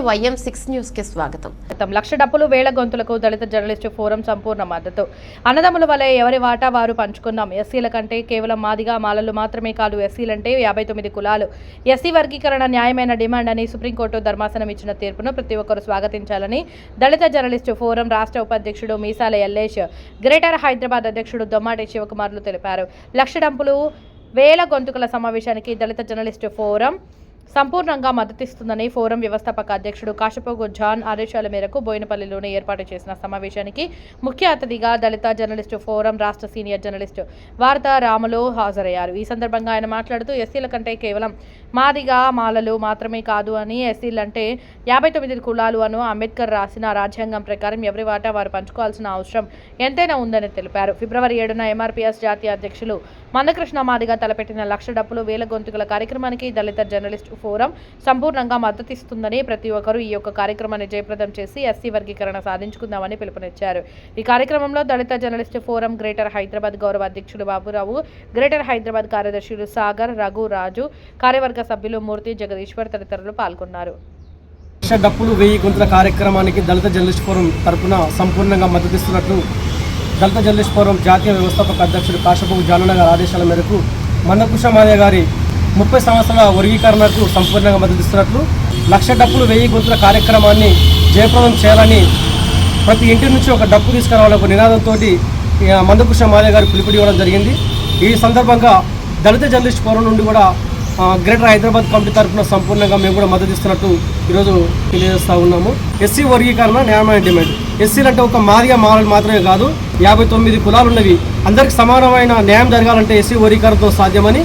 నమస్తే YM six న్యూస్కి స్వాగతం లక్ష డబ్బులు వేల గొంతులకు దళిత జర్నలిస్టు ఫోరం సంపూర్ణ మద్దతు. అన్నదమ్ముల వలె ఎవరి వాటా వారు పంచుకున్నాం. ఎస్సీల కంటే కేవలం మాదిగా మాలలు మాత్రమే కాదు ఎస్సీలంటే యాభై తొమ్మిది కులాలు. ఎస్సీ వర్గీకరణ న్యాయమైన డిమాండ్ అని సుప్రీంకోర్టు ధర్మాసనం ఇచ్చిన తీర్పును ప్రతి ఒక్కరు స్వాగతించాలని దళిత జర్నలిస్టు ఫోరం రాష్ట్ర ఉపాధ్యక్షుడు మీసాల ఎల్లేష్ గ్రేటర్ హైదరాబాద్ అధ్యక్షుడు దొమ్మాటి శివకుమార్లు తెలిపారు. లక్ష డబ్బులు వేల గొంతుకల సమావేశానికి దళిత జర్నలిస్టు ఫోరం సంపూర్ణంగా మద్దతిస్తుందని ఫోరం వ్యవస్థాపక అధ్యక్షుడు కాశపోగు జాన్ ఆదేశాల మేరకు బోయినపల్లిలోనే ఏర్పాటు చేసిన సమావేశానికి ముఖ్య అతిథిగా దళిత జర్నలిస్టు ఫోరం రాష్ట్ర సీనియర్ జర్నలిస్టు వార్త రాములు హాజరయ్యారు. ఈ సందర్భంగా ఆయన మాట్లాడుతూ ఎస్సీల కంటే కేవలం మాదిగా మాలలు మాత్రమే కాదు అని ఎస్సీలంటే యాభై తొమ్మిది కులాలు అను అంబేద్కర్ రాసిన రాజ్యాంగం ప్రకారం ఎవరి వాటా వారు పంచుకోవాల్సిన అవసరం ఎంతైనా ఉందని తెలిపారు. ఫిబ్రవరి ఏడున ఎంఆర్పీఎస్ జాతీయ అధ్యక్షులు మందకృష్ణ మాదిగా తలపెట్టిన లక్ష డప్పులు వేల గొంతుకల కార్యక్రమానికి దళిత జర్నలిస్టు ఫోరం సంపూర్ణంగా మద్దతిస్తుందని ప్రతి ఒక్కరూ ఈ యొక్క కార్యక్రమాన్ని జయప్రదం చేసి ఎస్సీ వర్గీకరణ సాధించుకుందామని పిలుపునిచ్చారు. ఈ కార్యక్రమంలో దళిత జర్నలిస్ట్ ఫోరం గ్రేటర్ హైదరాబాద్ గౌరవ అధ్యక్షుడు బాబురావు గ్రేటర్ హైదరాబాద్ కార్యదర్శులు సాగర్ రఘు రాజు కార్యవర్గ సభ్యులు మూర్తి జగదీశ్వర్ తదితరులు పాల్గొన్నారు. డప్పులు వెయ్యి గొంతుల కార్యక్రమానికి దళిత జర్నలిస్ట్ ఫోరం తరఫున సంపూర్ణంగా మద్దతిస్తున్నట్లు దళిత జర్నలిస్ట్ ఫోరం జాతీయ వ్యవస్థాపక అధ్యక్షుడు కాశబాబు జానన్న గారి ఆదేశాల మేరకు మందకృష్ణ మాదయ్య గారి ముప్పై సంవత్సరాల వర్గీకరణకు సంపూర్ణంగా మద్దతిస్తున్నట్లు లక్ష డప్పులు వెయ్యి గొంతుల కార్యక్రమాన్ని జయప్రదం చేయాలని ప్రతి ఇంటి నుంచి ఒక డప్పు తీసుకురావాలని ఒక నినాదంతో మందకృష్ణ మాదయ్య గారు పిలుపుడి ఇవ్వడం జరిగింది. ఈ సందర్భంగా దళిత జర్నలిస్ట్ ఫోరం నుండి కూడా గ్రేటర్ హైదరాబాద్ కమిటీ తరఫున సంపూర్ణంగా మేము కూడా మద్దతు ఇస్తున్నట్టు ఈరోజు తెలియజేస్తా ఉన్నాము. ఎస్సీ వర్గీకరణ న్యాయమైన డిమాండ్. ఎస్సీలు అంటే ఒక మాదిగా మాలలు మాత్రమే కాదు యాభై తొమ్మిది కులాలు ఉన్నవి అందరికి సమానమైన న్యాయం జరగాలంటే ఎస్సీ వర్గీకరణతో సాధ్యమని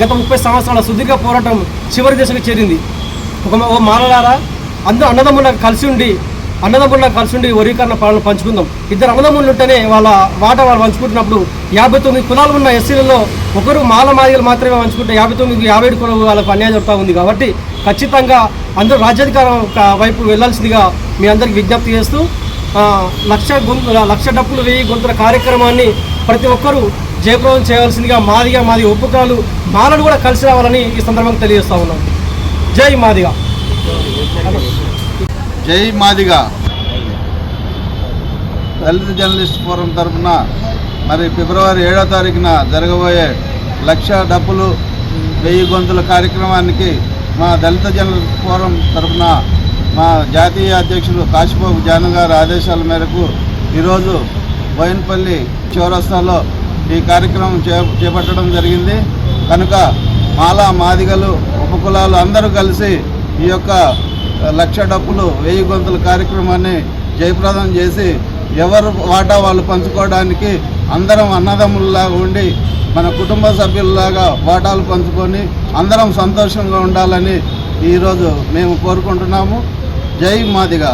గత ముప్పై సంవత్సరాల సుదీర్ఘ పోరాటం చివరి దశకు చేరింది. ఒక ఓ మాలలారా అందరూ అన్నదమ్ములకు కలిసి ఉండి అన్నదమ్ములకు కలిసి ఉండి వర్గీకరణ పాలన పంచుకుందాం. ఇద్దరు అన్నదమ్ములు ఉంటేనే వాళ్ళ వాట వాళ్ళు పంచుకుంటున్నప్పుడు యాభై తొమ్మిది కులాలు ఉన్న ఎస్సీలలో ఒకరు మాల మాదిగలు మాత్రమే పంచుకుంటే యాభై తొమ్మిది యాభై ఏడు కులం వాళ్ళకు అన్యాయం జరుగుతూ ఉంది కాబట్టి ఖచ్చితంగా అందరూ రాజ్యాధికారం వైపు వెళ్ళాల్సిందిగా మీ అందరికి విజ్ఞప్తి చేస్తూ లక్ష గొంతు లక్ష డప్పులు వెయ్యి గొంతుల కార్యక్రమాన్ని ప్రతి ఒక్కరూ జయప్రదం చేయాల్సిందిగా మాదిగా మాది ఉపకాలు మాలను కూడా కలిసి రావాలని ఈ సందర్భంగా తెలియజేస్తా ఉన్నాం. జై మాదిగా. జై మాదిగా. దళిత జర్నలిస్ట్ ఫోరం తరఫున మరి ఫిబ్రవరి ఏడో తారీఖున జరగబోయే లక్ష డబ్బులు వెయ్యి గొంతుల కార్యక్రమానికి మా దళిత జర్నలిస్ట్ ఫోరం తరఫున మా జాతీయ అధ్యక్షులు కాశీబాబు జాను గారి ఆదేశాల మేరకు ఈరోజు బోయినపల్లి చౌరస్తాలో ఈ కార్యక్రమం చే చేపట్టడం జరిగింది. కనుక మాలా మాదిగలు ఉపకులాలు అందరూ కలిసి ఈ యొక్క లక్ష డప్పులు వెయ్యి గొంతుల కార్యక్రమాన్ని జయప్రదం చేసి ఎవరు వాటా వాళ్ళు పంచుకోవడానికి అందరం అన్నదమ్ముల్లాగా ఉండి మన కుటుంబ సభ్యుల్లాగా వాటాలు పంచుకొని అందరం సంతోషంగా ఉండాలని ఈరోజు మేము కోరుకుంటున్నాము. జై మాదిగా.